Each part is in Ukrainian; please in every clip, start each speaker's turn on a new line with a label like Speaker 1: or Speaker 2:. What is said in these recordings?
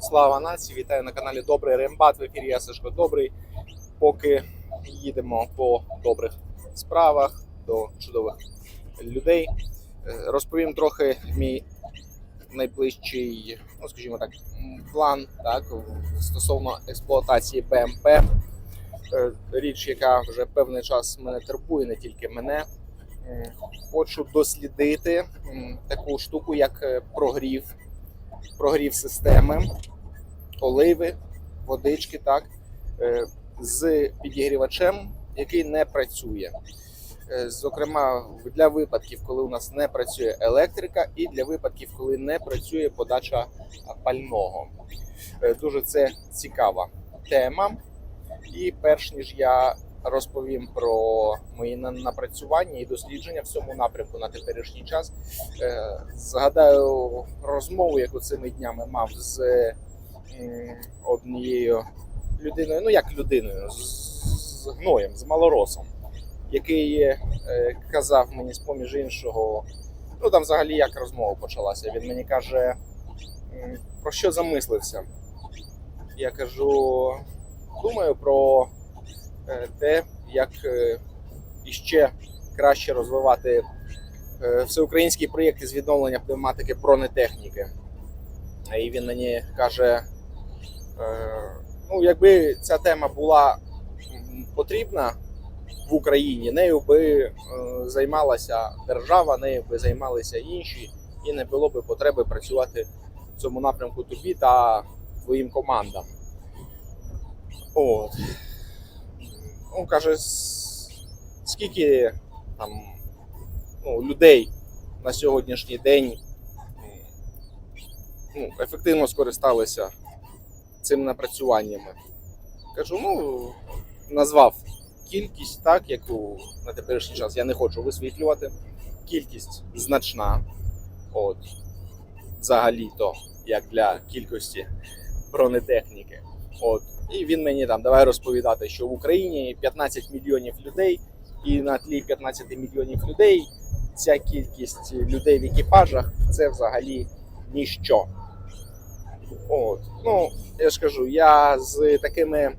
Speaker 1: Слава нації! Вітаю на каналі Добрий Рембат. В ефірі я Сашко Добрий. Поки їдемо по добрих справах до чудових людей. Е, Розповім трохи мій найближчий, ну скажімо так, план так, стосовно експлуатації БМП. Е, Річ, яка вже певний час мене турбує, не тільки мене. Хочу дослідити таку штуку, як е, прогрів, прогрів системи, оливи, водички, так, е, з підігрівачем, який не працює. Е, Зокрема, для випадків, коли у нас не працює електрика, і для випадків, коли не працює подача пального. Е, Дуже це цікава тема. І перш ніж я розповім про мої напрацювання і дослідження в цьому напрямку на теперішній час, е, згадаю розмову, яку цими днями мав з однією людиною, ну як людиною, з, гноєм, з малоросом, який е, казав мені з поміж іншого, ну там взагалі як розмова почалася. Він мені каже, про що замислився. Я кажу, думаю про те, як е, іще краще розвивати е, всеукраїнські проєкти з відновлення пневматики бронетехніки. І він мені каже: е, ну, якби ця тема була потрібна в Україні, нею би е, займалася держава, нею би займалися інші, і не було би потреби працювати в цьому напрямку тобі та твоїм командам. От. Ну, каже, скільки там ну, людей на сьогоднішній день ну, ефективно скористалися цими напрацюваннями. Кажу, ну, назвав кількість, так, яку на теперішній час я не хочу висвітлювати. Кількість значна. От, взагалі-то, як для кількості бронетехніки. От. І він мені там давай розповідати, що в Україні 15 мільйонів людей, і на тлі 15 мільйонів людей ця кількість людей в екіпажах це взагалі ніщо. От. Ну, я ж кажу, я з такими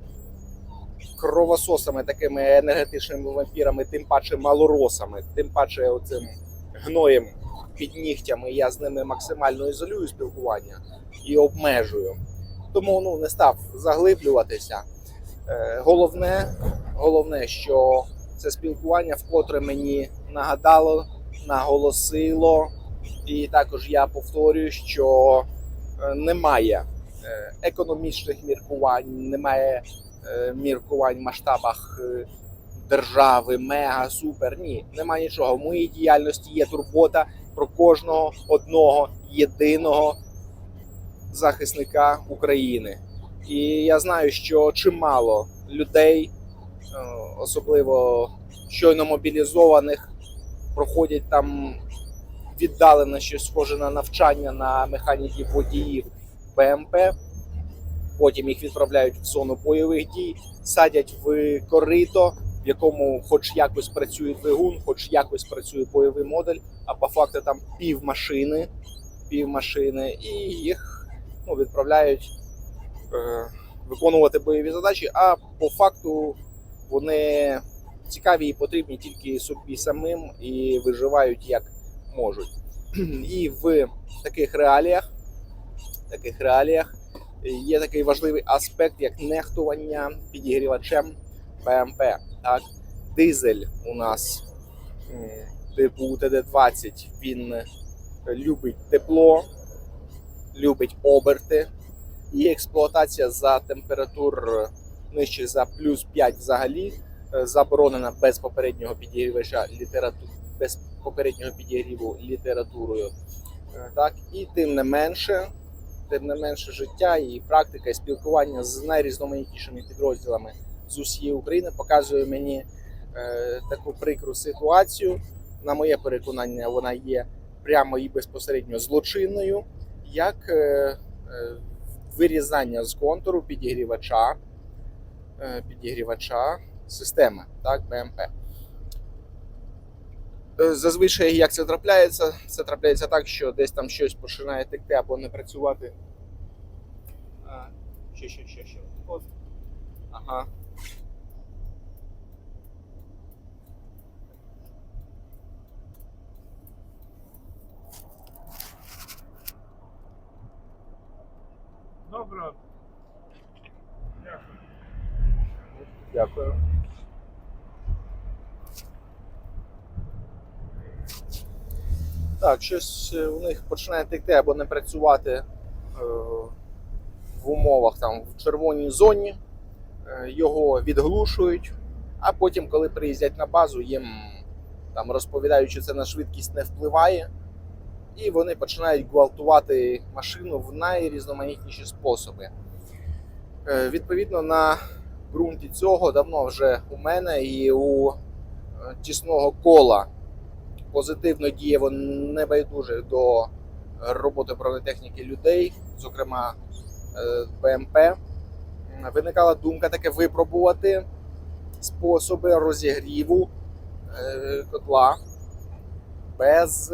Speaker 1: кровососами, такими енергетичними вампірами, тим паче малоросами, тим паче оцим гноєм під нігтями, я з ними максимально ізолюю спілкування і обмежую. Тому ну, не став заглиблюватися. Е, головне, головне, що це спілкування вкотре мені нагадало, наголосило, і також я повторюю, що е, немає е, економічних міркувань, немає міркувань в масштабах держави, мега, супер. Ні, немає нічого. В моїй діяльності є турбота про кожного одного єдиного захисника України. І я знаю, що чимало людей, е, особливо щойно мобілізованих, проходять там віддалене щось схоже на навчання на механіків водіїв БМП. Потім їх відправляють в зону бойових дій, садять в корито, в якому хоч якось працює двигун, хоч якось працює бойовий модуль, а по факту там пів машини, пів машини, і їх ну, відправляють е, виконувати бойові задачі. А по факту вони цікаві і потрібні тільки собі самим і виживають як можуть. І в таких реаліях, таких реаліях є такий важливий аспект, як нехтування підігрівачем БМП. Так? Дизель у нас типу ТД-20, він любить тепло, любить оберти, і експлуатація за температур нижче за плюс 5 взагалі е, заборонена без попереднього підігрівача літерату... без попереднього підігріву літературою. Е, Так, і тим не менше, тим не менше життя і практика, і спілкування з найрізноманітнішими підрозділами з усієї України показує мені е, таку прикру ситуацію. На моє переконання, вона є прямо і безпосередньо злочинною, як е, е, вирізання з контуру підігрівача, е, підігрівача системи, так, БМП. Зазвичай, як це трапляється, це трапляється так, що десь там щось починає текти або не працювати ще, ще, ще. От. Ага.
Speaker 2: Добре. Дякую.
Speaker 1: Дякую. Так, щось е, у них починає текти або не працювати е, в умовах там в червоній зоні, е, його відглушують, а потім, коли приїздять на базу, їм там розповідають, що це на швидкість не впливає, і вони починають гвалтувати машину в найрізноманітніші способи. Е, Відповідно, на ґрунті цього давно вже у мене і у е, тісного кола позитивно дієво небайдуже до роботи бронетехніки людей, зокрема е, БМП. Виникала думка таке випробувати способи розігріву котла без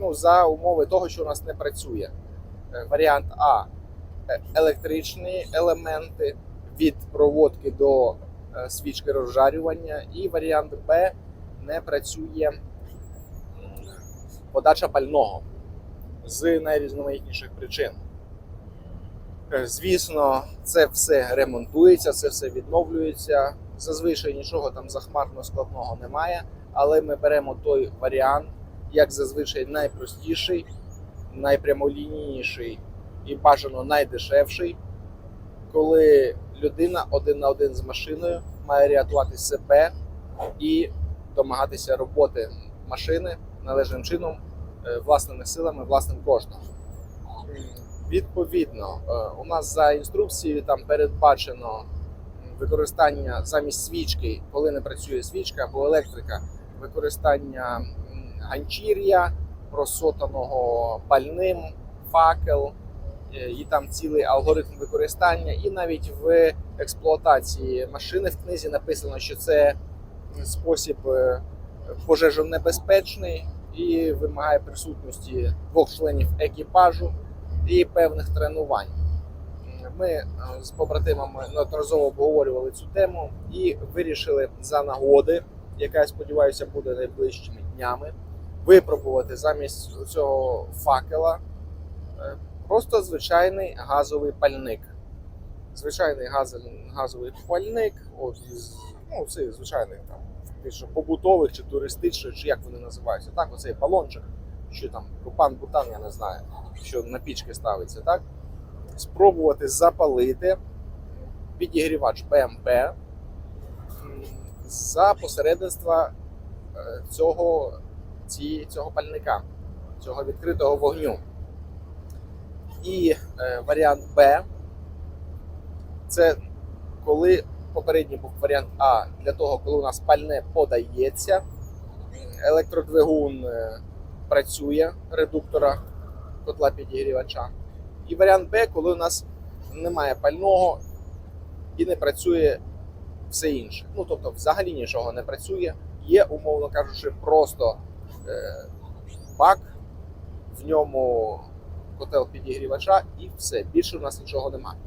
Speaker 1: ну, за умови того, що у нас не працює. Е, Варіант А е, електричні елементи від проводки до е, свічки розжарювання, і варіант Б не працює подача пального з найрізноманітніших причин. Звісно, це все ремонтується, це все відновлюється. Зазвичай нічого там захмарно складного немає, але ми беремо той варіант, як зазвичай найпростіший, найпрямолінійніший і бажано найдешевший, коли людина один на один з машиною має рятувати себе і домагатися роботи машини належним чином, е, власними силами, власним коштом. Відповідно, е, у нас за інструкцією там передбачено використання замість свічки, коли не працює свічка або електрика, використання ганчір'я, просотаного пальним, факел, е, і там цілий алгоритм використання. І навіть в експлуатації машини в книзі написано, що це спосіб е, пожежонебезпечний і вимагає присутності двох членів екіпажу і певних тренувань. Ми е, з побратимами неодноразово обговорювали цю тему і вирішили за нагоди, яка я сподіваюся буде найближчими днями, випробувати замість цього факела е, просто звичайний газовий пальник. Звичайний газовий, пальник, із ну, цих звичайних там фактично побутових чи туристичних, чи як вони називаються. Так, оцей балончик, що там пропан бутан, я не знаю, що на пічки ставиться, так? Спробувати запалити підігрівач БМП за посередництва е, цього, ці, цього пальника, цього відкритого вогню. І е, варіант Б це коли попередній був варіант А для того, коли у нас пальне подається, електродвигун е, працює редуктора котла підігрівача. І варіант Б, коли у нас немає пального і не працює все інше. Ну тобто, взагалі нічого не працює. Є, умовно кажучи, просто бак, в ньому котел підігрівача і все. Більше у нас нічого немає.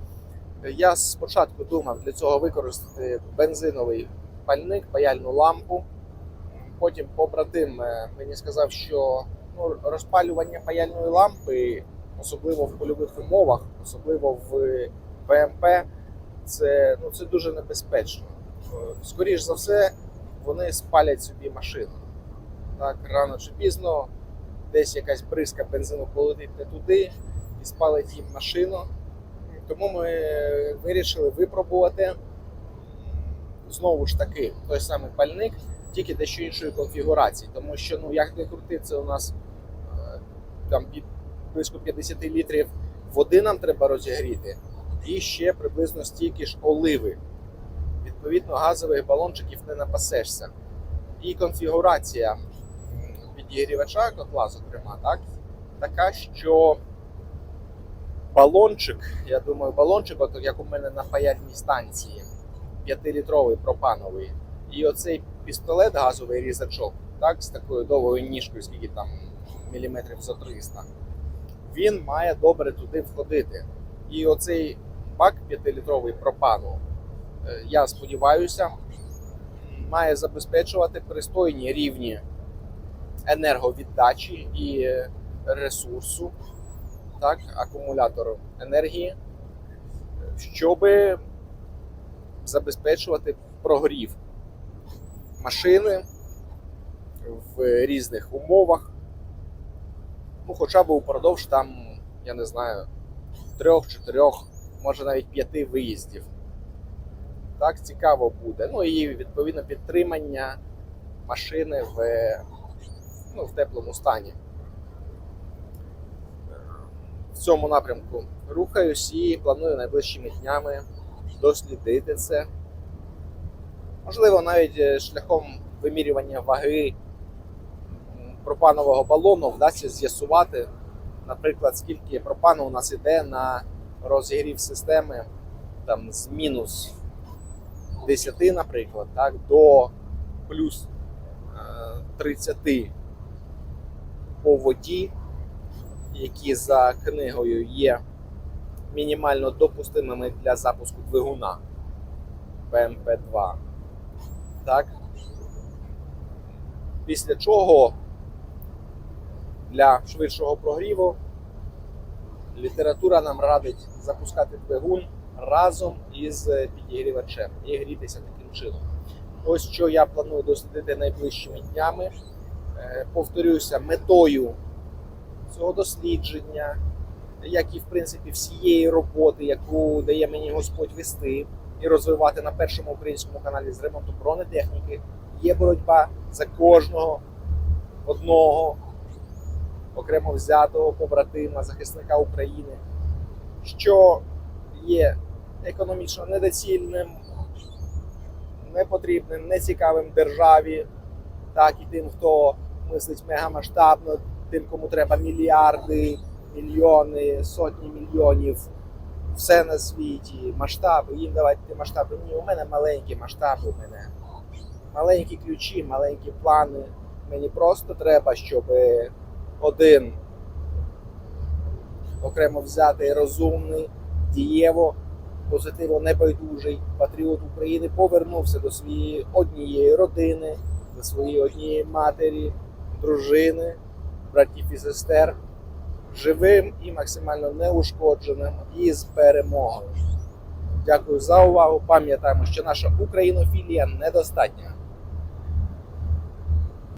Speaker 1: Я спочатку думав для цього використати бензиновий пальник, паяльну лампу. Потім побратим е, мені сказав, що ну, розпалювання паяльної лампи, особливо в польових умовах, особливо в БМП, це, ну, це дуже небезпечно. Е, Скоріш за все, вони спалять собі машину. Так, рано чи пізно десь якась бризка бензину полетить не туди і спалить їм машину. Тому ми вирішили випробувати знову ж таки той самий пальник, тільки дещо іншої конфігурації. Тому що, ну як не крути, це у нас е, там під близько 50 літрів води нам треба розігріти, і ще приблизно стільки ж оливи. Відповідно, газових балончиків не напасешся. І конфігурація підігрівача котла, зокрема, так, така, що балончик, я думаю, балончик, от як у мене на паяльній станції, 5-літровий пропановий. І оцей пістолет, газовий різачок, так, з такою довгою ніжкою, скільки там міліметрів за 300, він має добре туди входити. І оцей бак 5-літровий пропану, е, я сподіваюся, має забезпечувати пристойні рівні енерговіддачі і ресурсу, так, акумулятор енергії, щоб забезпечувати прогрів машини в різних умовах. Ну, хоча б упродовж там, я не знаю, трьох, чотирьох, може навіть п'яти виїздів. Так, цікаво буде. Ну і відповідно підтримання машини в, ну, в теплому стані. В цьому напрямку рухаюсь і планую найближчими днями дослідити це. Можливо, навіть е, шляхом вимірювання ваги пропанового балону вдасться з'ясувати, наприклад, скільки пропану у нас іде на розігрів системи там, з мінус 10, наприклад, так, до плюс е, 30 по воді, які за книгою є мінімально допустимими для запуску двигуна БМП-2. Так. Після чого для швидшого прогріву література нам радить запускати двигун разом із підігрівачем і грітися таким чином. Ось що я планую дослідити найближчими днями. Е, Повторюся, метою цього дослідження, як і в принципі всієї роботи, яку дає мені Господь вести і розвивати на першому українському каналі з ремонту бронетехніки, є боротьба за кожного одного окремо взятого побратима, захисника України, що є економічно недоцільним, непотрібним, нецікавим державі, так і тим, хто мислить мегамасштабно, тим, кому треба мільярди, мільйони, сотні мільйонів, все на світі, масштаби, їм давайте масштаби. Ні, у мене маленькі масштаби, у мене. Маленькі ключі, маленькі плани. Мені просто треба, щоб один окремо взятий, розумний, дієво, позитивно небайдужий патріот України повернувся до своєї однієї родини, до своєї однієї матері, дружини, братів і сестер, живим і максимально неушкодженим і з перемогою. Дякую за увагу. Пам'ятаємо, що наша українофілія недостатня.